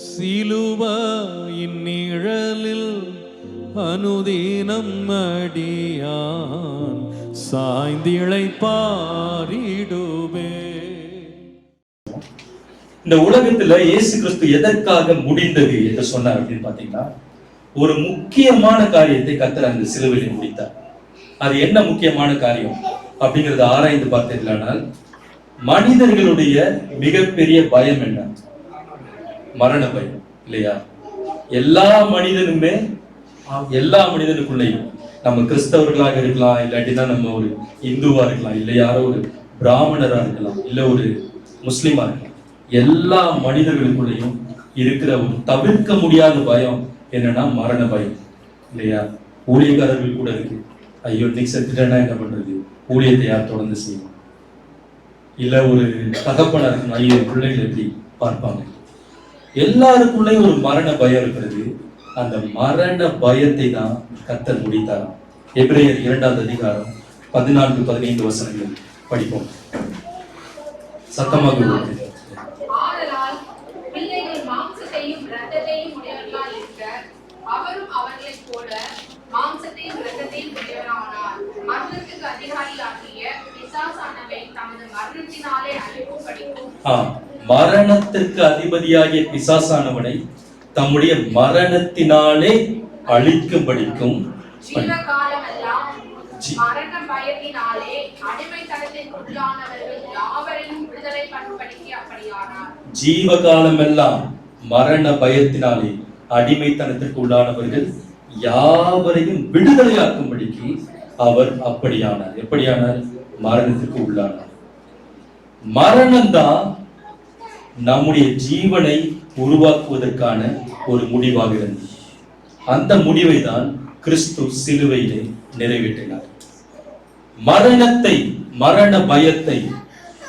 சிலுவாயின் நிழலில் அனுதினம் அடியான். சாய்ந்திழைப்பாரிடுவே இந்த உலகத்துல இயேசு கிறிஸ்து எதற்காக முடிந்தது என்று சொன்னார் அப்படின்னு பாத்தீங்கன்னா ஒரு முக்கியமான காரியத்தை கத்தர் அந்த சிலுவையில் முடித்தார். அது என்ன முக்கியமான காரியம்? அப்படிங்கறத ஆராய்ந்து பார்த்தீர்களானால் மனிதர்களுடைய மிகப்பெரிய பயம் என்ன? மரண பயம் இல்லையா? எல்லா மனிதனுமே எல்லா மனிதனுக்குள்ளேயும் நம்ம கிறிஸ்தவர்களாக இருக்கலாம் இல்லாட்டி தான் நம்ம ஒரு இந்துவா இருக்கலாம் இல்லை யாரோ ஒரு பிராமணரா இருக்கலாம் இல்ல ஒரு முஸ்லீமா இருக்கலாம். எல்லா மனிதர்களுக்குள்ளேயும் இருக்கிற ஒரு தவிர்க்க முடியாத பயம் என்னன்னா மரண பயம் இல்லையா? ஊழியக்காரர்கள் கூட இருக்கு. ஐயோ இன்னைக்கு செத்துட்டேன்னா என்ன பண்றது? ஊழியத்தை யார் தொடர்ந்து செய்யும்? இல்ல ஒரு தகப்பனா இருக்கணும் ஐயோ பிள்ளைகள் எப்படி பார்ப்பாங்க? எல்லாருக்குள்ளேயும் ஒரு மரண பயம் இருக்கிறது. அந்த மரண பயத்தை தான் கத்தர் முடித்தார். எபிரேயர் இரண்டாவது அதிகாரம் பதினான்கு பதினைந்து வசனங்கள் படிப்போம். சத்தமாக மரணத்துக்கு அதிகாரியாகிய பிசாசானவை தமது மரணத்தினாலே அழிவும் படிக்கும் ஆ, மரணத்திற்கு அதிபதியாகிய பிசாசானவனை தம்முடைய மரணத்தினாலே அழிக்கும்படிக்கும் ஜீவகாலமெல்லாம் ஜீ- மரண பயத்தினாலே அடிமைத்தனத்திற்கு உள்ளானவர்கள் யாவரையும் விடுதலை பண்ணும்படிக்கு அப்படியானார். ஜீவகாலமெல்லாம் மரண பயத்தினாலே அடிமைத்தனத்திற்கு உள்ளானவர்கள் யாவரையும் விடுதலையாக்கும்படிக்கு அவர் அப்படியானார். எப்படியானார்? மரணத்திற்கு உள்ளானார் மரணம்தான் நம்முடைய ஜீவனை உருவாக்குவதற்கான ஒரு முடிவாக இருந்தது. அந்த முடிவை தான் கிறிஸ்து சிலுவையிலே நிறைவேற்றினார். மரணத்தை மரண பயத்தை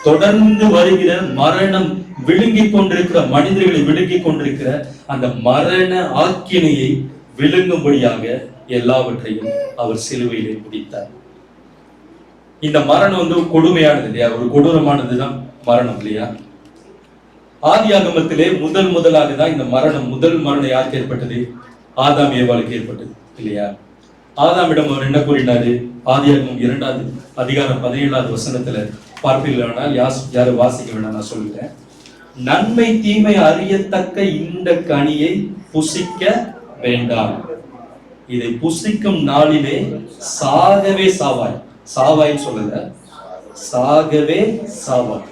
தொடர்ந்து வருகிற மரணம் விழுங்கிக் கொண்டிருக்கிற மனிதர்களை விழுங்கிக் கொண்டிருக்கிற அந்த மரண ஆக்கினையை விழுங்கும்படியாக எல்லாவற்றையும் அவர் சிலுவையிலே முடித்தார். இந்த மரணம் வந்து கொடுமையானது இல்லையா? ஒரு கொடூரமானதுதான் மரணம் இல்லையா? ஆதியாகமத்திலே முதல் முதலாக தான் இந்த மரணம் முதல் மரணம் யாருக்கு ஏற்பட்டது? ஆதாம் ஏவாளுக்கு ஏற்பட்டது இல்லையா? ஆதாமிடம் அவர் என்ன கூறினாரு? ஆதியாகமம் இரண்டாவது அதிகாரம் பதினேழாவது வசனத்துல பார்ப்பீர்களானால் யாஸ் யாரும் வாசிக்க வேணாம் நான் சொல்லிட்டேன். நன்மை தீமை அறியத்தக்க இந்த கனியை புசிக்க வேண்டாம். இதை புசிக்கும் நாளிலே சாகவே சாவாய். சாவாய்ன்னு சொல்லல. சாகவே சாவாய்.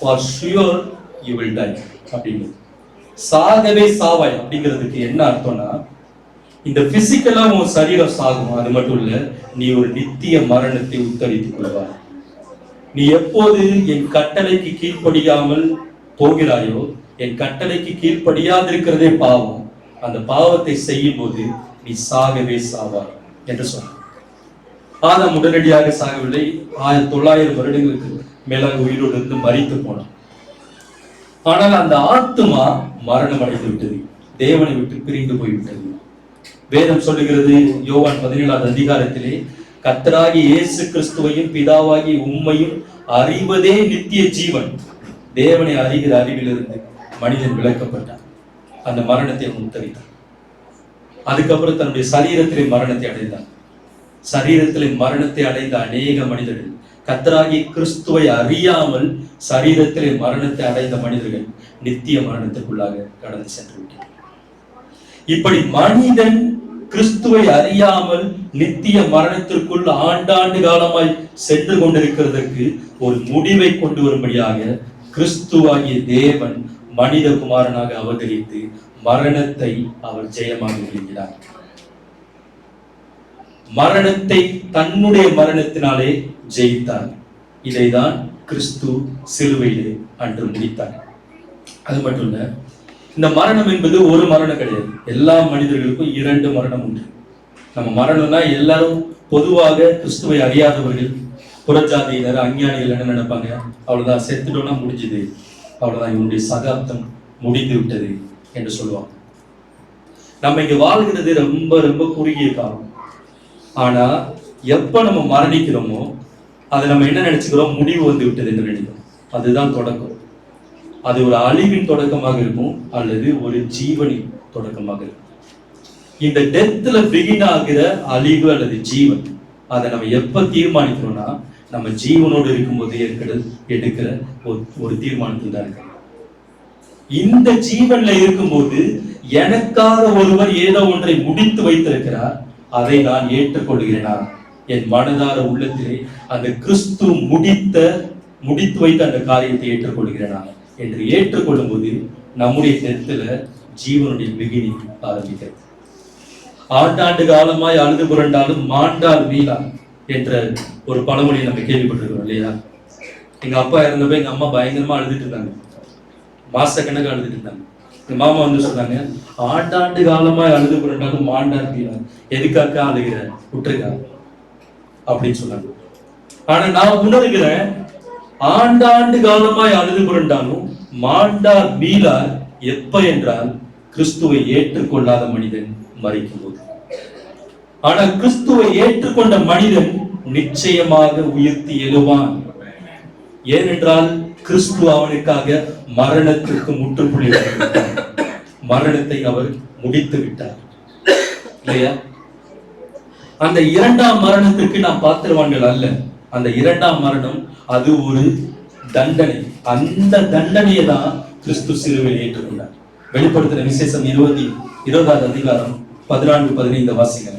For sure you will die அப்படின்னு சாகவே சாவாய் அப்படிங்கிறதுக்கு என்ன அர்த்தம்னா இந்த பிசிக்கலா உன் சரீரம் சாகும் அது மட்டும் இல்ல நீ ஒரு நித்திய மரணத்தை உத்தரித்துக் கொள்வாய். நீ எப்போது என் கட்டளைக்கு கீழ்ப்படியாமல் போகிறாயோ என் கட்டளைக்கு கீழ்ப்படியாதிருக்கிறதே பாவம். அந்த பாவத்தை செய்யும் போது நீ சாகவே சாவாய் என்று சொன்னார் ஆதம் உடனடியாக சாகவில்லை. ஆயிரத்தி தொள்ளாயிரம் வருடங்களுக்கு மேலாக உயிரோடு இருந்து மறித்து போனான். ஆனால் அந்த ஆத்துமா மரணம் அடைந்து விட்டது. தேவனை விட்டு பிரிந்து போய்விட்டது வேதம் சொல்லுகிறது யோவான் பதினேழாவது அதிகாரத்திலே கத்தராகி இயேசு கிறிஸ்துவையும் பிதாவாகி உண்மையும் அறிவதே நித்திய ஜீவன். தேவனை அறிகிற அறிவிலிருந்து மனிதன் விளக்கப்பட்டான் அந்த மரணத்தை அவன் அதுக்கப்புறம் தன்னுடைய சரீரத்திலே மரணத்தை அடைந்தான். சரீரத்திலே மரணத்தை அடைந்த அநேக மனிதர்கள் கத்தராகி கிறிஸ்துவை அறியாமல் சரீரத்திலே மரணத்தை அடைந்த மனிதர்கள் நித்திய மரணத்துக்குள்ளாக கடந்து சென்று விட்டார் இப்படி மனிதன் கிறிஸ்துவை அறியாமல் நித்திய மரணத்திற்குள் ஆண்டாண்டு காலமாய் சென்று கொண்டிருக்கிறதற்கு ஒரு முடிவை கொண்டு வரும்படியாக கிறிஸ்துவாகிய தேவன் மனித குமாரனாக அவதரித்து மரணத்தை அவர் ஜெயமாக விழுங்கினார் மரணத்தை தன்னுடைய மரணத்தினாலே ஜெயித்தார் இதைதான் கிறிஸ்து சிலுவையிலே அன்று முடித்தார் அது மட்டும் இல்ல இந்த மரணம் என்பது ஒரு மரணம் கிடையாது. எல்லா மனிதர்களுக்கும் இரண்டு மரணம் உண்டு. நம்ம மரணம்னா எல்லாரும் பொதுவாக கிறிஸ்துவை அறியாதவர்கள் புறஜாதியினர் அஞ்ஞானிகள் என்ன நினைப்பாங்க? அவ்வளவுதான் செத்துட்டோம்னா முடிஞ்சுது. அவ்வளவுதான் இவனுடைய சகாப்தம் முடிந்து விட்டது என்று சொல்லுவாங்க. நம்ம இங்க வாழ்கிறது ரொம்ப ரொம்ப குறுகிய காலம். ஆனா எப்ப நம்ம மரணிக்கிறோமோ அதை நம்ம என்ன நினச்சிக்கிறோம்? முடிவு வந்து விட்டது என்று நினைக்கிறோம். அதுதான் தொடக்கம். அது ஒரு அழிவின் தொடக்கமாக இருக்கும் அல்லது ஒரு ஜீவனின் தொடக்கமாக இருக்கும். இந்த டெத்தில் பிகின் ஆகிற அழிவு அல்லது ஜீவன் அதை நம்ம எப்ப தீர்மானிக்கிறோம்னா நம்ம ஜீவனோடு இருக்கும்போது ஏற்கிற எடுக்கிற ஒரு ஒரு தீர்மானத்தில் தான் இருக்கு இந்த ஜீவன்ல இருக்கும்போது எனக்காக ஒருவர் ஏதோ ஒன்றை முடித்து வைத்திருக்கிறார் அதை நான் ஏற்றுக்கொள்கிறேனா? என் மனதார உள்ளத்திலே அந்த கிறிஸ்து முடித்த முடித்து வைத்த அந்த காரியத்தை ஏற்றுக்கொள்கிறேனா என்று ஏற்றுக்கொள்ளும் போது நம்முடைய தெத்துல ஜீவனுடைய பிகினி ஆரம்பிக்கிறது. ஆண்டாண்டு காலமாய் அழுது புரண்டாலும் மாண்டால் மீளா என்ற ஒரு பழமொழியை நம்ம கேள்விப்பட்டிருக்கிறோம் இல்லையா? எங்க அப்பா இறந்தப்ப எங்க அம்மா பயங்கரமா அழுதுட்டு இருந்தாங்க. மாசக்கணக்கு அழுதுட்டு இருந்தாங்க. எங்க மாமா வந்து சொன்னாங்க ஆண்டாண்டு காலமாய் அழுது புரண்டாலும் மாண்டால் மீளா எதுக்காக அழுகிற? விட்டுருக்காங்க அப்படின்னு சொன்னாங்க. ஆனா நான் உணர்கிறேன் ஆண்டாண்டு காலமாய் அழுது புரண்டாலும் மாண்டா மீளா எப்ப என்றால் கிறிஸ்துவை ஏற்றுக்கொள்ளாத மனிதன் மறிக்கும் போது ஆனால் கிறிஸ்துவை ஏற்றுக்கொண்ட மனிதன் நிச்சயமாக உயர்த்தி எழுவான். ஏனென்றால் கிறிஸ்து அவனுக்காக மரணத்திற்கு முற்றுப்புள்ளி மரணத்தை அவர் முடித்து விட்டார் இல்லையா? அந்த இரண்டாம் மரணத்திற்கு நாம் பாத்திரவான்கள் அல்ல. அந்த இரண்டாம் மரணம் அது ஒரு தண்டனை. அந்த தண்டனையை தான் கிறிஸ்து சிலுவையில் ஏற்றுக்கொண்டார். வெளிப்படுத்தின விசேஷம் இருபத்தி இருபதாவது அதிகாரம் பதினான்கு பதினைந்து வாசிங்க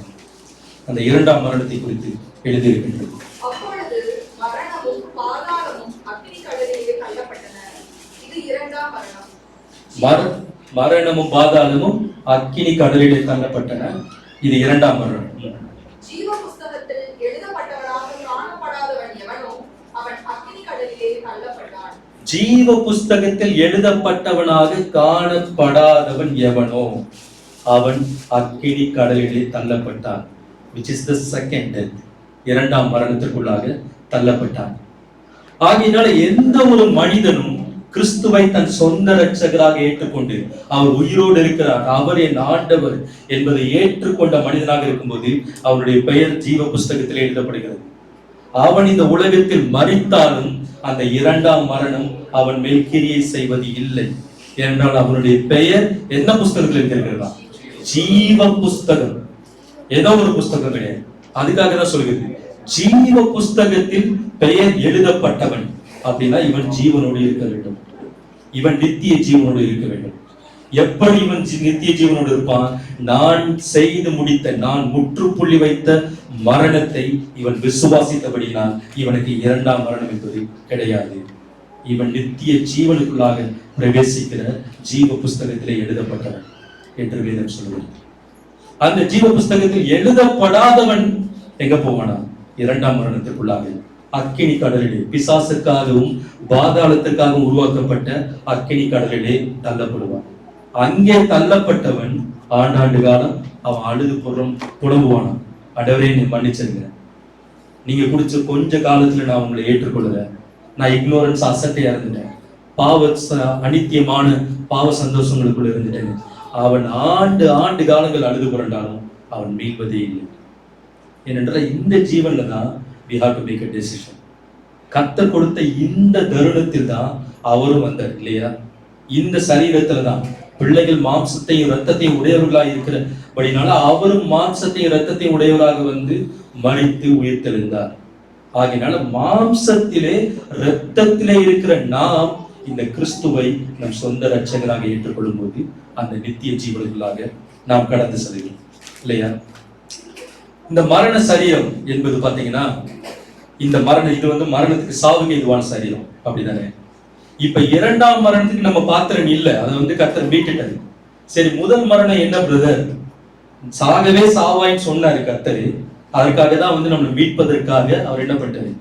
அந்த இரண்டாம் மரணத்தை குறித்து எழுதியிருக்கின்றது. மரணமும் பாதாளமும் அக்கினி கடலிலே தள்ளப்பட்டன. இது இரண்டாம் மரணம். ஜீவ புஸ்தகத்தில் எழுதப்பட்டவராக காணப்படாதவன் எவனோ அவன் அக்னி கடலிலே தள்ளப்பட்டான். ஜீவ புஸ்தகத்தில் எழுதப்பட்டவனாக காணப்படாதவன் எவனோ அவன் அக்கினி கடலிலே தள்ளப்பட்டான். Which is the second death. இரண்டாம் மரணத்திற்குள்ளாக தள்ளப்பட்டான். ஆகையினால எந்த ஒரு மனிதனும் கிறிஸ்துவை தன் சொந்த ரட்சகராக ஏற்றுக்கொண்டு அவர் உயிரோடு இருக்கிறார். அவர் என் ஆண்டவர் என்பதை ஏற்றுக்கொண்ட மனிதனாக இருக்கும்போது அவருடைய பெயர் ஜீவ புஸ்தகத்தில் எழுதப்படுகிறது. அவன் இந்த உலகத்தில் மறித்தாலும் அந்த இரண்டாம் மரணம் அவன் மேல் கிரியை செய்வது இல்லை. என்றால் அவனுடைய பெயர் எந்த புஸ்தகத்தில் இருக்கிறதா ஜீவ புஸ்தகம் ஏதோ ஒரு புஸ்தகம் கிடையாது. அதுக்காக தான் சொல்கிறது. ஜீவ புஸ்தகத்தில் பெயர் எழுதப்பட்டவன். அப்படின்னா இவன் ஜீவனோடு இருக்க வேண்டும். இவன் நித்திய ஜீவனோடு இருக்க வேண்டும். எப்படி இவன் ஜி- நித்திய ஜீவனோடு இருப்பான்? நான் செய்து முடித்த நான் முற்றுப்புள்ளி வைத்த மரணத்தை இவன் விசுவாசித்தபடினால் இவனுக்கு இரண்டாம் மரணம் என்பது கிடையாது. இவன் நித்திய ஜீவனுக்குள்ளாக பிரவேசிக்கிற ஜீவ புஸ்தகத்திலே எழுதப்பட்டவன் என்று வேதம் சொல்லுவது அந்த ஜீவ புஸ்தகத்தில் எழுதப்படாதவன் எங்க போவானா? இரண்டாம் மரணத்திற்குள்ளாக. அக்கினி கடலிலே. பிசாசுக்காகவும் பாதாளத்துக்காகவும் உருவாக்கப்பட்ட அக்கினி கடலிலே தள்ளப்படுவான். அங்கே தள்ளப்பட்டவன் ஆண்டாண்டு காலம் அவன் அழுது புறம் புலம்புவானான் அடவரே நீ மன்னிச்சிருங்க. நீங்க குடிச்ச கொஞ்ச காலத்துல நான் உங்களை ஏற்றுக்கொள்ளல. நான் இக்னோரன்ஸ் அசட்டையா இருந்துட்டேன் பாவ ச- அனித்தியமான பாவ சந்தோஷங்களுக்குள்ள இருந்துட்டேன். அவன் ஆண்டு ஆண்டு காலங்கள் அழுது புரண்டாலும் அவன் மீள்வதே இல்லை. ஏனென்றால் இந்த ஜீவன்ல தான் we have to make a decision கத்தர் கொடுத்த இந்த தருணத்தில் தான் அவரும் வந்தார் இல்லையா? இந்த சரீரத்துல தான் பிள்ளைகள் மாம்சத்தையும் ரத்தத்தையும் உடையவர்களாக இருக்கிறபடினால அவரும் மாம்சத்தையும் ரத்தத்தையும் உடையவராக வந்து மறித்து உயிர்த்தெழுந்தார். ஆகையினால மாம்சத்திலே ரத்தத்திலே இருக்கிற நாம் இந்த கிறிஸ்துவை நம் சொந்த ரட்சகராக ஏற்றுக்கொள்ளும் போது அந்த நித்திய ஜீவனுக்குள்ளாக நாம் கடந்து செல்கிறோம் இல்லையா? இந்த மரண சரீரம் என்பது பார்த்தீங்கன்னா இந்த மரணம் இது வந்து மரணத்துக்கு சாவுக்கு இதுவான சரீரம். அப்படிதானே? இப்ப இரண்டாம் மரணத்துக்கு நம்ம பாத்திரம் இல்லை அதை வந்து கத்தர் மீட்டுட்டாரு. சரி முதல் மரணம் என்ன பிரதர்? சாகவே சாவாயின்னு சொன்னாரு கத்தரு அதற்காக தான் வந்து நம்மளை மீட்பதற்காக அவர் என்ன பண்ணிட்டாரு?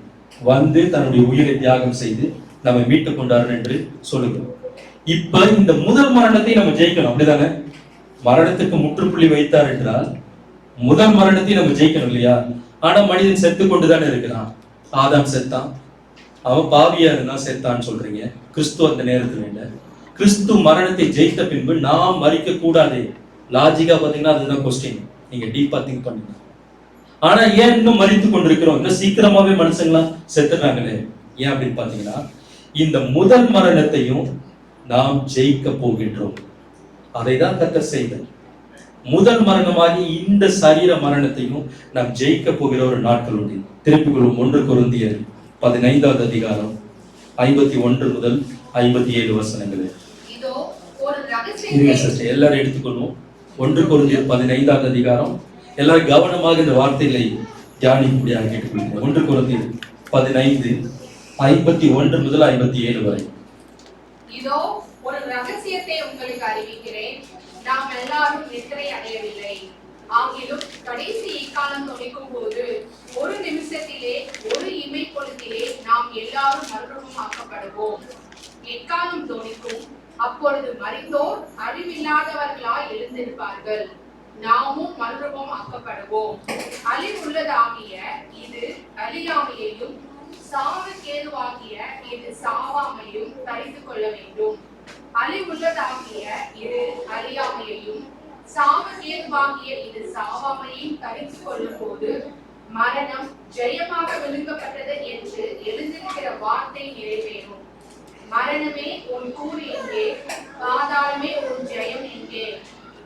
வந்து தன்னுடைய உயிரை தியாகம் செய்து நம்ம மீட்டு கொண்டாரு என்று சொல்லுகிறோம் இப்ப இந்த முதல் மரணத்தை நம்ம ஜெயிக்கணும் அப்படிதானே? மரணத்துக்கு முற்றுப்புள்ளி வைத்தார் என்றால் முதல் மரணத்தை நம்ம ஜெயிக்கணும் இல்லையா? ஆனா மனிதன் செத்து கொண்டுதானே இருக்கிறான். ஆதாம் செத்தான். அவன் பாவியா இருந்தா செத்தான்னு சொல்றீங்க. கிறிஸ்து அந்த நேரத்துல இல்லை. கிறிஸ்து மரணத்தை ஜெயித்த பின்பு நாம் மறிக்க கூடாது. லாஜிக்கா பாத்தீங்கன்னா அதுதான் கொஸ்டின் நீங்க டீப்பா திங்க் பண்ணுங்க. ஆனா ஏன் இன்னும் மறித்து கொண்டிருக்கிறோம்? இன்னும் சீக்கிரமாவே மனுஷங்களாம் செத்துறாங்களே. ஏன் அப்படின்னு பாத்தீங்கன்னா இந்த முதல் மரணத்தையும் நாம் ஜெயிக்க போகின்றோம். அதை தான் கத்தர் செய்தார். முதல் மரணமாகி இந்த சரீர மரணத்தையும் நாம் ஜெயிக்க போகிற ஒரு நாட்கள் உண்டு. திருப்பிக் கொள்வோம். ஒன்று குருந்தியர் பதினைந்தாவது அதிகாரம் ஐம்பத்தி ஒன்று முதல் ஐம்பத்தி ஏழு வசனங்கள். எல்லாரும் எடுத்துக்கொள்வோம். ஒன்று குருந்தியர் பதினைந்தாவது அதிகாரம். எல்லாரும் கவனமாக இந்த வார்த்தைகளை தியானிக்கும்படியாக கேட்டுக்கொள்கிறேன். ஒன்று குருந்தியர் பதினைந்து ஐம்பத்தி ஒன்று முதல் ஐம்பத்தி ஏழு வரை. இதோ ஒரு ரகசியத்தை உங்களுக்கு அறிவிக்கிறேன். நாம் எல்லாரும் நித்திரை அடையவில்லை. ஆகிலும் கடைசி இக்காலம் துணிக்கும் போது ஒரு நிமிஷத்திலே ஒரு இமை பொழுதிலே நாம் எல்லாரும் மறுரூபம் ஆக்கப்படுவோம் எக்காலம் துணிக்கும் அப்பொழுது மறைந்தோர் அறிவில்லாதவர்களாய் எழுந்திருப்பார்கள். நாமும் மறுரூபம் ஆக்கப்படுவோம் அழிவுள்ளதாகிய இது அழியாமையையும் சாவுக்கேதுவாகிய இது சாவாமையும் தரித்து கொள்ள வேண்டும். அழிவுள்ளதாகிய இது அழியாமையையும் சாவுக்கேதுவாகிய இது சாவாமையும் தரித்து கொள்ளும் போது மரணம் ஜெயமாக விழுங்கப்பட்டது என்று எழுந்திருக்கிற வார்த்தை நிறைவேறும் மரணமே உன் கூர் எங்கே? பாதாளமே உன் ஜெயம் எங்கே?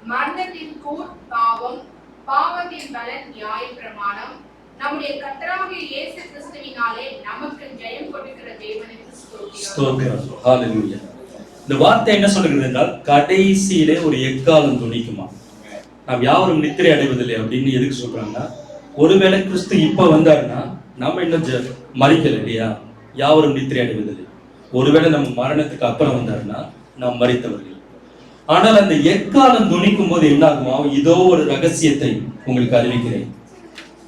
மரணத்தின் கூர் பாவம் பாவத்தின் பலன் நியாய பிரமாணம். நம்முடைய கத்தராகிய இயேசு கிறிஸ்துவினாலே நமக்கு ஜெயம் கொடுக்கிற தேவனுக்கு ஸ்தோத்திரம். ஸ்தோத்திரம். ஹalleluya. இந்த வார்த்தை என்ன சொல்லுகிறது என்றால் கடைசியிலே ஒரு எக்காலம் துணிக்குமா? நாம் யாவரும் நித்திரை அடைவதில்லை அப்படின்னு எதுக்கு சொல்றாங்கன்னா ஒருவேளை கிறிஸ்து இப்ப வந்தாருன்னா நம்ம இன்னும் மறிக்கல இல்லையா? யாவரும் நித்திரை அடைவதில்லை. ஒருவேளை நம்ம மரணத்துக்கு அப்புறம் வந்தாருன்னா நாம் மறித்தவர்கள். ஆனால் அந்த எக்காலம் துணிக்கும் போது என்ன ஆகுமா இதோ ஒரு ரகசியத்தை உங்களுக்கு அறிவிக்கிறேன்.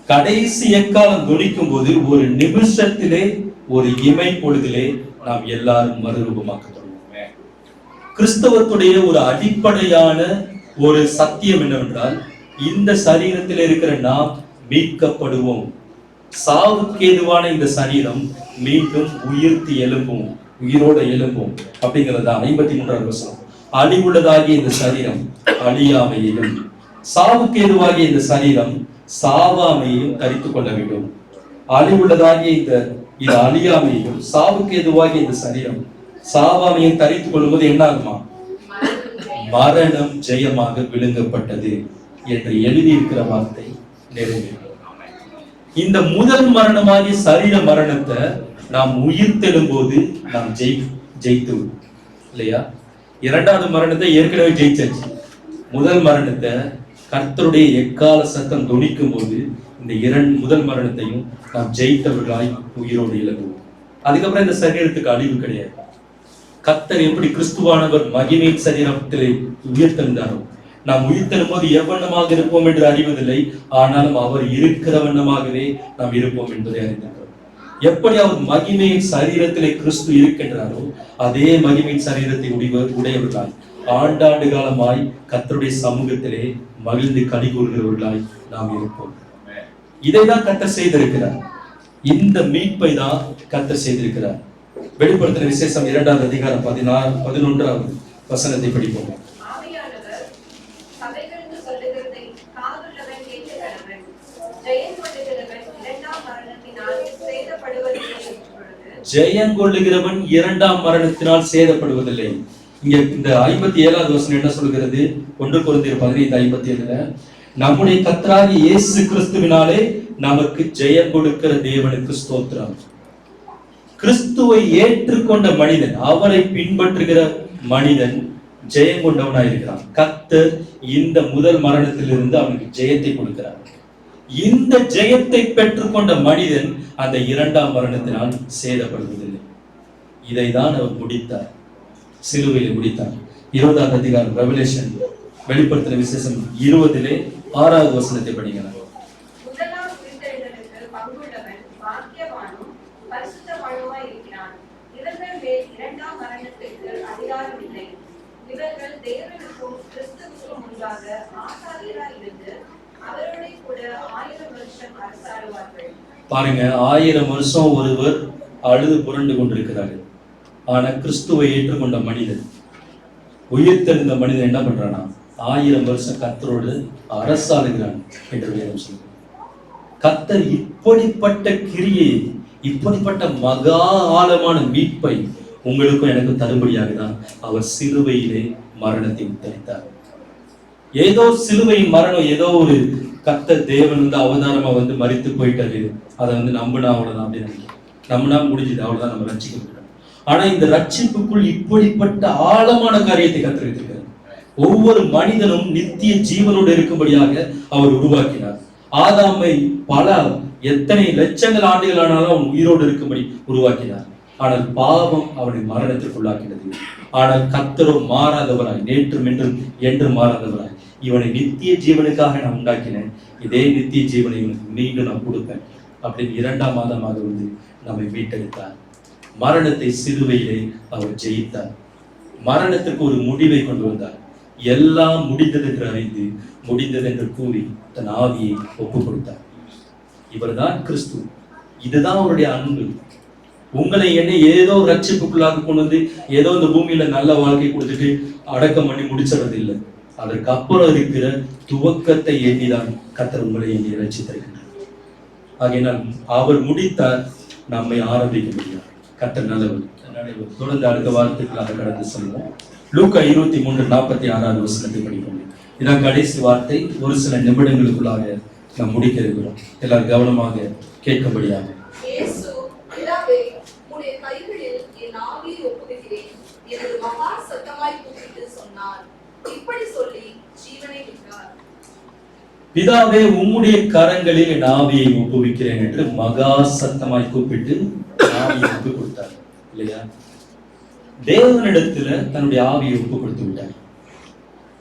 கடைசி எக்காலம் துணிக்கும் போது ஒரு நிமிஷத்திலே ஒரு இமை பொழுதிலே நாம் எல்லாரும் மறுரூபமாக்குறோம் கிறிஸ்தவத்துடைய ஒரு அடிப்படையான ஒரு சத்தியம் என்னவென்றால் இந்த சரீரத்தில் இருக்கிற நாம் மீட்கப்படுவோம். சாவுக்கு எதுவான இந்த சரீரம் மீண்டும் உயிர்த்து எழும்பும் உயிரோட எழும்பும் அப்படிங்கிறது ஐம்பத்தி மூன்றாவது வசனம். அழிவுள்ளதாகிய இந்த சரீரம் அழியாமையிலும் சாவுக்கு எதுவாகிய இந்த சரீரம் சாவாமையும் தரித்து கொள்ள வேண்டும். அழிவுள்ளதாகிய இந்த இது அழியாமையும் சாவுக்கு எதுவாகிய இந்த சரீரம் சாவாமையும் தரித்துக் கொள்ளும்போது என்ன ஆகுமா மரணம் ஜெயமாக விழுங்கப்பட்டது என்று எழுதியிருக்கிற வார்த்தை நிறைவேறும். இந்த முதல் மரணமாகிய சரீர மரணத்தை நாம் உயிர்த்தெழும் போது நாம் ஜெய் ஜெயித்து இல்லையா? இரண்டாவது மரணத்தை ஏற்கனவே ஜெயிச்சாச்சு. முதல் மரணத்தை கர்த்தருடைய எக்கால சத்தம் துணிக்கும் போது இந்த இரண்டு முதல் மரணத்தையும் நாம் ஜெயித்தவர்களாய் உயிரோடு இழங்குவோம் அதுக்கப்புறம் இந்த சரீரத்துக்கு அழிவு கிடையாது. கத்தர் எப்படி கிறிஸ்துவானவர் மகிமை சரீரத்திலே உயிர்த்தெழுந்தாரோ. நாம் உயிர்த்தெழும் போது எவ்வண்ணமாக இருப்போம் என்று அறிவதில்லை. ஆனாலும் அவர் இருக்கிற வண்ணமாகவே நாம் இருப்போம் என்பதை அறிந்திருக்கிறோம். எப்படி அவர் மகிமையின் சரீரத்திலே கிறிஸ்து இருக்கின்றாரோ அதே மகிமையின் சரீரத்தை உடையவர் உடையவர்களாய் ஆண்டாண்டு காலமாய் கத்தருடைய சமூகத்திலே மகிழ்ந்து கனி கூறுகிறவர்களாய் நாம் இருப்போம். இதை தான் கத்தர் செய்திருக்கிறார். இந்த மீட்பை தான் கத்தர் செய்திருக்கிறார். வெளிப்படுத்தின விசேஷம் இரண்டாவது அதிகாரம் பதினாறு பதினொன்றாவது வசனத்தை படிப்போம். ஜெயம் கொள்ளுகிறவன் இரண்டாம் மரணத்தினால் சேதப்படுவதில்லை இங்க இந்த ஐம்பத்தி ஏழாவது வசனம் என்ன சொல்கிறது? ஒன்று குழந்தையர் பதினைந்து ஐம்பத்தி ஏழுல நம்முடைய கத்தராகி இயேசு கிறிஸ்துவினாலே நமக்கு ஜெயம் கொடுக்கிற தேவனுக்கு ஸ்தோத்திரம். கிறிஸ்துவை ஏற்றுக்கொண்ட மனிதன் அவரை பின்பற்றுகிற மனிதன் ஜெயம் கொண்டவனாக இருக்கிறான் கத்தர் இந்த முதல் மரணத்திலிருந்து அவனுக்கு ஜெயத்தை கொடுக்கிறார். இந்த ஜெயத்தை பெற்றுக்கொண்ட மனிதன் அந்த இரண்டாம் மரணத்தினால் சேதப்படுவதில்லை. இதைதான் அவர் முடித்தார். சிலுவையில் முடித்தார். இருபதாம் அதிகாரம் ரெவலேஷன் வெளிப்படுத்தின விசேஷம் இருபதிலே ஆறாவது வசனத்தை படிக்கிறார் முதலாம் உயிர்த்தெழுதலுக்கு பங்குள்ளவன் பாக்கியவானும் பரிசுத்தவானுமாய் இருக்கிறான் இவர்கள் மேல் இரண்டாம் மரணத்திற்கு அதிகாரம் இல்லை இவர்கள் தேவனுக்கும் கிறிஸ்துவுக்கும் முன்பாக ஆசாரியராய் இருந்து அவரோட கூட ஆயிரம் வருஷம் அரசாடுவார்கள் பாருங்க ஆயிரம் வருஷம் ஒருவர் அழுது புரண்டு கொண்டிருக்கிறாரு ஆனா கிறிஸ்துவை ஏற்றுக்கொண்ட மனிதன் உயிர்த்தெழுந்த மனிதன் என்ன பண்றானா ஆயிரம் வருஷம் கத்தரோடு அரசாளுகிறான் என்று வேதம் சொல்லுங்க கத்தர் இப்படிப்பட்ட கிரியை இப்படிப்பட்ட மகா ஆழமான மீட்பை உங்களுக்கும் எனக்கும் தரும்படியாக தான் அவர் சிறுவையிலே மரணத்தை உத்தரித்தார். ஏதோ சிலுவையின் மரணம் ஏதோ ஒரு கத்த தேவன் வந்து அவதாரமா வந்து மறித்து போயிட்டாரு. அதை வந்து நம்பினா அவ்வளவுதான் அப்படின்னு நினைக்கிறேன். நம்பினா முடிஞ்சது அவ்வளவுதான் நம்ம ரட்சிக்க ஆனா இந்த ரட்சிப்புக்குள் இப்படிப்பட்ட ஆழமான காரியத்தை கத்திருக்கிறார் ஒவ்வொரு மனிதனும் நித்திய ஜீவனோடு இருக்கும்படியாக அவர் உருவாக்கினார். ஆதாமை பல எத்தனை லட்சங்கள் ஆண்டுகள் ஆனாலும் அவன் உயிரோடு இருக்கும்படி உருவாக்கினார். ஆனால் பாவம் அவனை மரணத்திற்குள்ளாக்கினது. ஆனால் கத்தரோ மாறாதவராய் நேற்றும் என்றும் என்று மாறாதவராய். இவனை நித்திய ஜீவனுக்காக நான் உண்டாக்கினேன். இதே நித்திய ஜீவனை இவனுக்கு மீண்டும் நான் கொடுப்பேன். அப்படின்னு இரண்டாம் மாதமாக வந்து நம்மை மீட்டெடுத்தார். மரணத்தை சிறுவையிலே அவர் ஜெயித்தார். மரணத்துக்கு ஒரு முடிவை கொண்டு வந்தார். எல்லாம் முடிந்தது என்று அறிந்து முடிந்தது என்று கூறி தன் ஆவியை ஒப்பு கொடுத்தார் இவர்தான் கிறிஸ்து. இதுதான் அவருடைய அன்பு. உங்களை என்ன ஏதோ ரட்சிப்புக்குள்ளாக கொண்டு வந்து ஏதோ இந்த பூமியில நல்ல வாழ்க்கை கொடுத்துட்டு அடக்கம் பண்ணி முடிச்சிடறது இல்லை அதற்கு அப்புறம் இருக்கிற துவக்கத்தை எண்ணிதான் கத்தர் உங்களை எண்ணி ரசித்திருக்கின்றார் ஆகையினால் அவர் முடித்தார் நம்மை ஆரம்பிக்க முடியும் கத்தர் நல்லவர். தொடர்ந்து அடுத்த வார்த்தைகளாக கடந்து செல்வோம். லூக்கா இருபத்தி மூன்று நாற்பத்தி ஆறாவது வசனத்தை படிப்போம். இதான் கடைசி வார்த்தை. ஒரு சில நிமிடங்களுக்குள்ளாக நாம் முடிக்க இருக்கிறோம். எல்லாரும் கவனமாக கேட்கும்படியாக இயேசு பிதாவே உம்முடைய கைகளில் என் ஆவியை ஒப்புவிக்கிறேன் என்று மகா சத்தமாய் கூப்பிட்டு சொன்னார் இப்படி சொல்லி ஜீவனை விட்டார் பிதாவே உம்முடைய கரங்களில் என் ஆவியை ஒப்புவிக்கிறேன் என்று மகா சத்தமாய் கூப்பிட்டு ஆவியை ஒப்பு கொடுத்தார். இல்லையா? தேவனிடத்துல தன்னுடைய ஆவியை ஒப்பு கொடுத்து விட்டார்.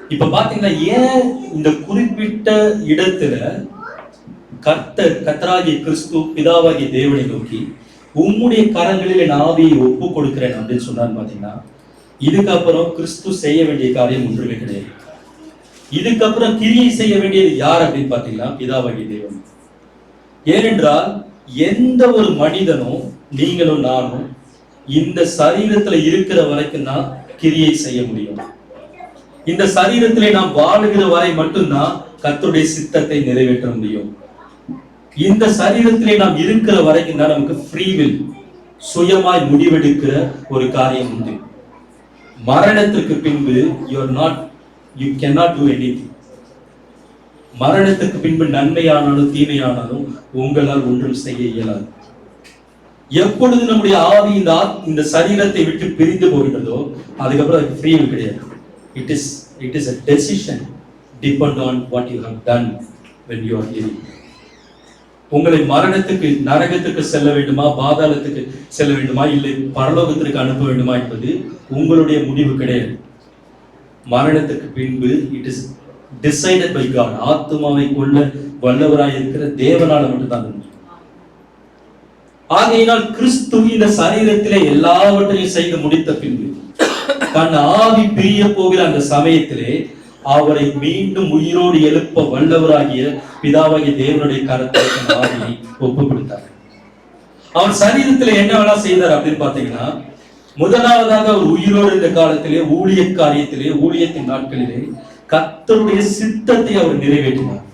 இப்ப பாத்தீங்கன்னா ஏன் இந்த குறிப்பிட்ட இடத்துல கர்த்தர் கர்த்தராகிய கிறிஸ்து பிதாவாகிய தேவனை நோக்கி உம்முடைய கரங்களில் என் ஆவியை ஒப்பு கொடுக்கிறேன் அப்படின்னு சொன்னார் பாத்தீங்கன்னா இதுக்கப்புறம் கிறிஸ்து செய்ய வேண்டிய காரியம் ஒன்றுமே இதுக்கப்புறம் கிரியை செய்ய வேண்டியது யார் அப்படின்னு பார்த்தீங்கன்னா பிதாவாகிய தேவன். ஏனென்றால் எந்த ஒரு மனிதனும் நீங்களும் நானும் இந்த சரீரத்துல இருக்கிற வரைக்கும் தான் கிரியை செய்ய முடியும். இந்த சரீரத்திலே நாம் வாழுகிற வரை மட்டும்தான் கத்துடைய சித்தத்தை நிறைவேற்ற முடியும். இந்த சரீரத்திலே நாம் இருக்கிற வரைக்கும் தான் நமக்கு ஃப்ரீவில் சுயமாய் முடிவெடுக்கிற ஒரு காரியம் உண்டு. மரணத்திற்கு பின்பு you're not you cannot do anything மரணத்துக்கு பின்பு நன்மையானாலும் தீமையானாலும் உங்களால் ஒன்றும் செய்ய இயலாது. எப்பொழுது நம்முடைய ஆவி இந்த ஆத்- இந்த சரீரத்தை விட்டு பிரிந்து போகின்றதோ அதுக்கப்புறம் அது ஃப்ரீயும் கிடையாது. It is it is a decision depend on what you have done when you are living உங்களை மரணத்துக்கு நரகத்துக்கு செல்ல வேண்டுமா பாதாளத்துக்கு செல்ல வேண்டுமா இல்லை பரலோகத்திற்கு அனுப்ப வேண்டுமா என்பது உங்களுடைய முடிவு கிடையாது. மரணத்துக்கு பின்பு it is decided by God ஆத்மாவை கொள்ள வல்லவராய் இருக்கிற தேவனால மட்டும்தான் ஆகையினால் கிறிஸ்து இந்த சரீரத்திலே எல்லாவற்றையும் செய்து முடித்த பின்பு தன் ஆவி பிரிய போகிற அந்த சமயத்திலே அவரை மீண்டும் உயிரோடு எழுப்ப வல்லவராகிய பிதாவாகிய தேவனுடைய கரத்தை ஆவியை ஒப்பு கொடுத்தார் அவர் சரீரத்துல என்ன வேணா செய்தார் அப்படின்னு பாத்தீங்கன்னா முதலாவதாக அவர் உயிரோடு இருந்த காலத்திலே ஊழிய காரியத்திலே ஊழியத்தின் நாட்களிலே கத்தருடைய சித்தத்தை அவர் நிறைவேற்றினார்.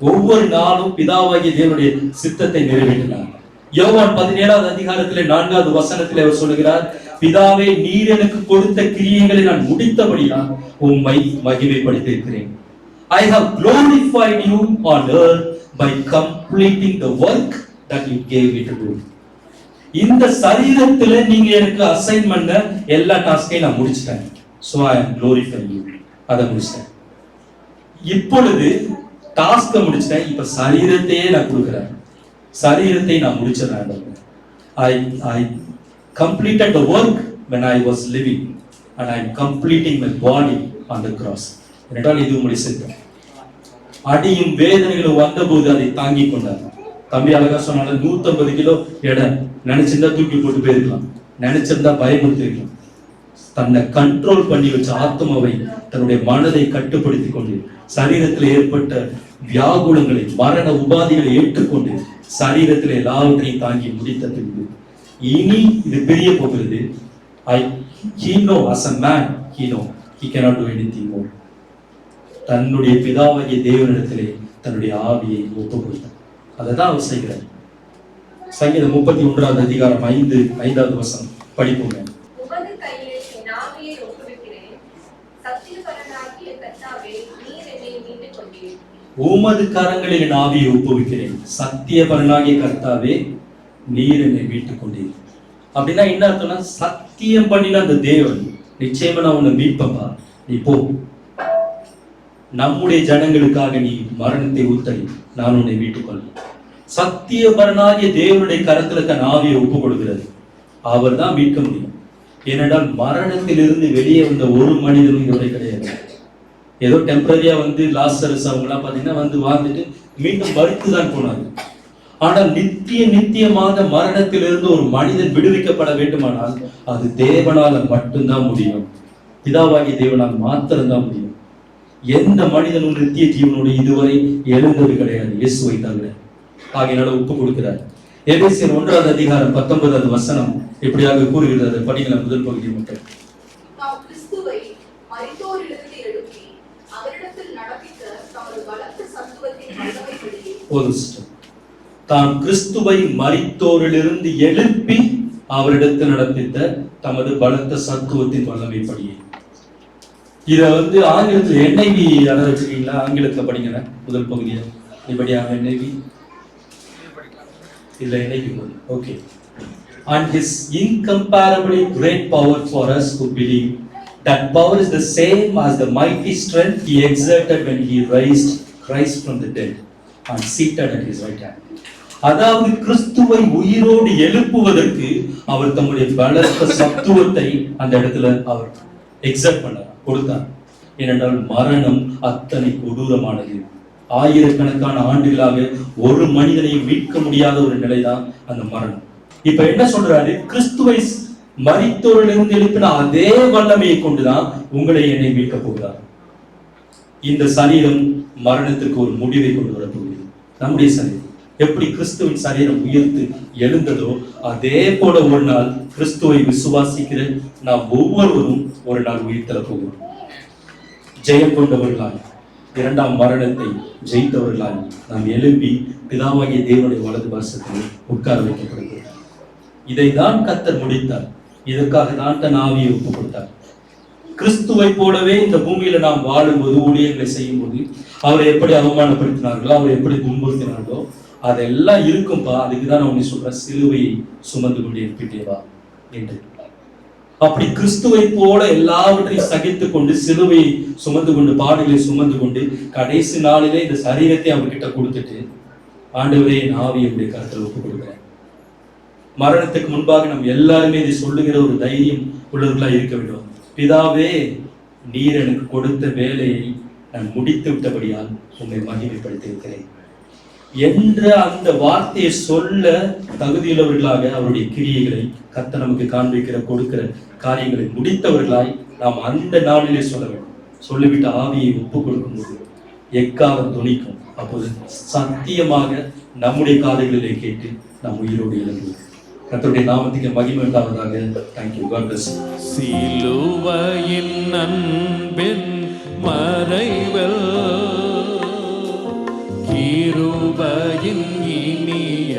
ஒவ்வொரு நாளும் பிதாவாகிய தேவனுடைய சித்தத்தை நிறைவேற்றினார். யோவான் பதினேழாவது அதிகாரத்திலே நான்காவது வசனத்திலே அவர் சொல்லுகிறார் பிதாவே நீர் எனக்கு கொடுத்த கிரியைகளை நான் முடித்தபடியால் உம்மை மகிமைப்படுத்தியிருக்கிறேன். I have glorified you on earth by completing the work that you gave it to. இந்த சரீரத்துல நீங்க எனக்கு அசைன்மெண்ட் எல்லா டாஸ்கையும் நான் முடிச்சிட்டேன். ஸோ ஐ அம் glorifying அதை முடிச்சிட்டேன். இப்பொழுது டாஸ்கை முடிச்சிட்டேன். இப்ப சரீரத்தையே நான் கொடுக்குறேன். சரீரத்தை நான் முடிச்சிடறேன் I I completed the work when I was living and I completing my body on the cross cross. என்றால் இது உங்களுடைய சித்தம். அடியும் வேதனைகளும் வந்தபோது அதை தாங்கிக் கொண்டார் தம்பி அழகா சொன்னால 150 கிலோ எடை. நினைச்சிருந்தா தூக்கி போட்டு போயிருக்கலாம். நினைச்சிருந்தா பயமுறுத்திருக்கலாம் தன்னை கண்ட்ரோல் பண்ணி வச்ச ஆத்மாவை தன்னுடைய மனதை கட்டுப்படுத்தி கொண்டு சரீரத்தில் ஏற்பட்ட வியாகுலங்களை மரண உபாதிகளை ஏற்றுக்கொண்டு சரீரத்தில் எல்லாவற்றையும் தாங்கி முடித்த பின்பு இனி இது பெரிய போகிறது. I he know as a man he know he cannot do anything தன்னுடைய பிதாவாகிய தேவனிடத்திலே தன்னுடைய ஆவியை ஒப்பு கொடுத்தார் அதை தான் அவர் செய்கிறார். சங்கீதம் முப்பத்தி ஒன்றாவது அதிகாரம் ஐந்து ஐந்தாவது வசனம். படிப்போங்க உமது கரங்களில் என் ஆவியை ஒப்புவிக்கிறேன். சத்தியபரனாகிய கர்த்தாவே நீர் என்னை மீட்டுக் கொண்டீர் அப்படின்னா என்ன அர்த்தம்னா சத்தியம் பண்ணின அந்த தேவன் நிச்சயமா நான் உன்னை மீட்பப்பா. நீ போ. நம்முடைய ஜனங்களுக்காக நீ மரணத்தை ஊத்தடி நான் உன்னை மீட்டுக் சத்திய மரணாகிய தேவனுடைய கரத்துல தன் ஆவியை ஒப்பு கொடுக்கிறது அவர் தான் மீட்க முடியும். ஏனென்றால் மரணத்திலிருந்து வெளியே வந்த ஒரு மனிதனும் இதுவரை கிடையாது. ஏதோ டெம்பரரியா வந்து லாசரஸ் அவங்களாம் பார்த்தீங்கன்னா வந்து வாழ்ந்துட்டு மீண்டும் மறுத்து தான் போனாங்க ஆனால் நித்திய நித்தியமாக மரணத்திலிருந்து ஒரு மனிதன் விடுவிக்கப்பட வேண்டுமானால் அது தேவனால மட்டும்தான் முடியும். பிதாவாகிய தேவனால் மாத்திரம்தான் முடியும். எந்த மனிதனும் நித்திய ஜீவனோடு இதுவரை எழுந்தது கிடையாது. இயேசுவை தவிர ஆகையினால ஒப்பு கொடுக்கிறார். எபேசியர் ஒன்றாவது அதிகாரம் பத்தொன்பதாவது வசனம் இப்படியாக கூறுகிறது. படிக்கிற முதல் பகுதி மட்டும். நாம் கிறிஸ்துவை. தாம் மரித்தோரிலிருந்து எழுப்பி அவரிடத்தில் நடப்பித்த தமது பலத்த சத்துவத்தின் வல்லமைப்படியே. இதை வந்து ஆங்கிலத்தில் என்ஐவி அதை வச்சுருக்கீங்களா ஆங்கிலத்தில் படிக்கிறேன் முதல் பகுதியை இப்படியாக என்ஐவி இதில் என்ஐவி போது okay and his incomparably great power for us to believe that power is the same as the mighty strength he exerted when he raised Christ from the dead and seated at his right hand அதாவது கிறிஸ்துவை உயிரோடு எழுப்புவதற்கு அவர் தம்முடைய பலத்த சத்துவத்தை அந்த இடத்துல அவர் exert பண்ணார் கொடுத்தார் ஏனென்றால் மரணம் அத்தனை கொடூரமானது. ஆயிரக்கணக்கான ஆண்டுகளாக ஒரு மனிதனை மீட்க முடியாத ஒரு நிலைதான் அந்த மரணம். இப்ப என்ன சொல்றாரு? கிறிஸ்துவை மறித்தோரிலிருந்து எழுப்பின அதே வல்லமையை கொண்டுதான் உங்களை என்னை மீட்க போகிறார். இந்த சரீரம் மரணத்திற்கு ஒரு முடிவை கொண்டு வரப்போகிறது நம்முடைய சரீரம். எப்படி கிறிஸ்துவின் சரீரம் உயர்த்து எழுந்ததோ அதே போல ஒரு நாள் கிறிஸ்துவை விசுவாசிக்கிற நாம் ஒவ்வொருவரும் ஒரு நாள் உயிர்த்தல போகிறோம். ஜெயம் கொண்டவர்களாய் இரண்டாம் மரணத்தை ஜெயித்தவர்களால் நாம் எழும்பி பிதாவாகிய தேவனுடைய வலது பாசத்தில் உட்கார வைக்கப்படுகிறது இதை தான் கத்தர் முடித்தார். இதற்காக தான் தன் ஆவியை ஒப்பு கொடுத்தார் கிறிஸ்துவை போலவே இந்த பூமியில நாம் வாழும்போது ஊழியர்களை செய்யும்போது அவரை எப்படி அவமானப்படுத்தினார்களோ அவரை எப்படி துன்புறுத்தினார்களோ அதெல்லாம் இருக்கும்பா. அதுக்கு தான் நான் உன்னை சொல்றேன் சிலுவையை சுமந்து கொண்டு இருப்பிட்டேவா என்று. அப்படி கிறிஸ்துவை போல எல்லாவற்றையும் சகித்து கொண்டு சிலுவையை சுமந்து கொண்டு பாடுகளை சுமந்து கொண்டு கடைசி நாளிலே இந்த சரீரத்தை அவர்கிட்ட கொடுத்துட்டு ஆண்டவரே என் ஆவியை உடைய கருத்தில் ஒப்பு கொடுக்குறேன். மரணத்துக்கு முன்பாக நம்ம எல்லாருமே இதை சொல்லுகிற ஒரு தைரியம் உள்ளவர்களா இருக்க வேண்டும். பிதாவே நீர் எனக்கு கொடுத்த வேலையை நான் முடித்து விட்டபடியால் உங்களை மகிமைப்படுத்தியிருக்கிறேன். என்ற அந்த வார்த்தையை சொல்ல தகுதியுள்ளவர்களாக அவருடைய கிரியைகளை கத்த நமக்கு காண்பிக்கிற கொடுக்கிற காரியங்களை முடித்தவர்களாய் நாம் அந்த நாளிலே சொல்ல வேண்டும். சொல்லிவிட்டு ஆவியை ஒப்பு கொடுக்கும்போது எக்காலம் துணிக்கும்? அப்போது சத்தியமாக நம்முடைய காதுகளிலே கேட்டு நாம் உயிரோடு எழுந்துவோம் கத்தருடைய நாமத்துக்கு மகிமை உண்டாவதாக. தேங்க்யூ காட் பிளஸ் சிலுவையின் அன்பின் மறைவல் கிருபையின் இனிய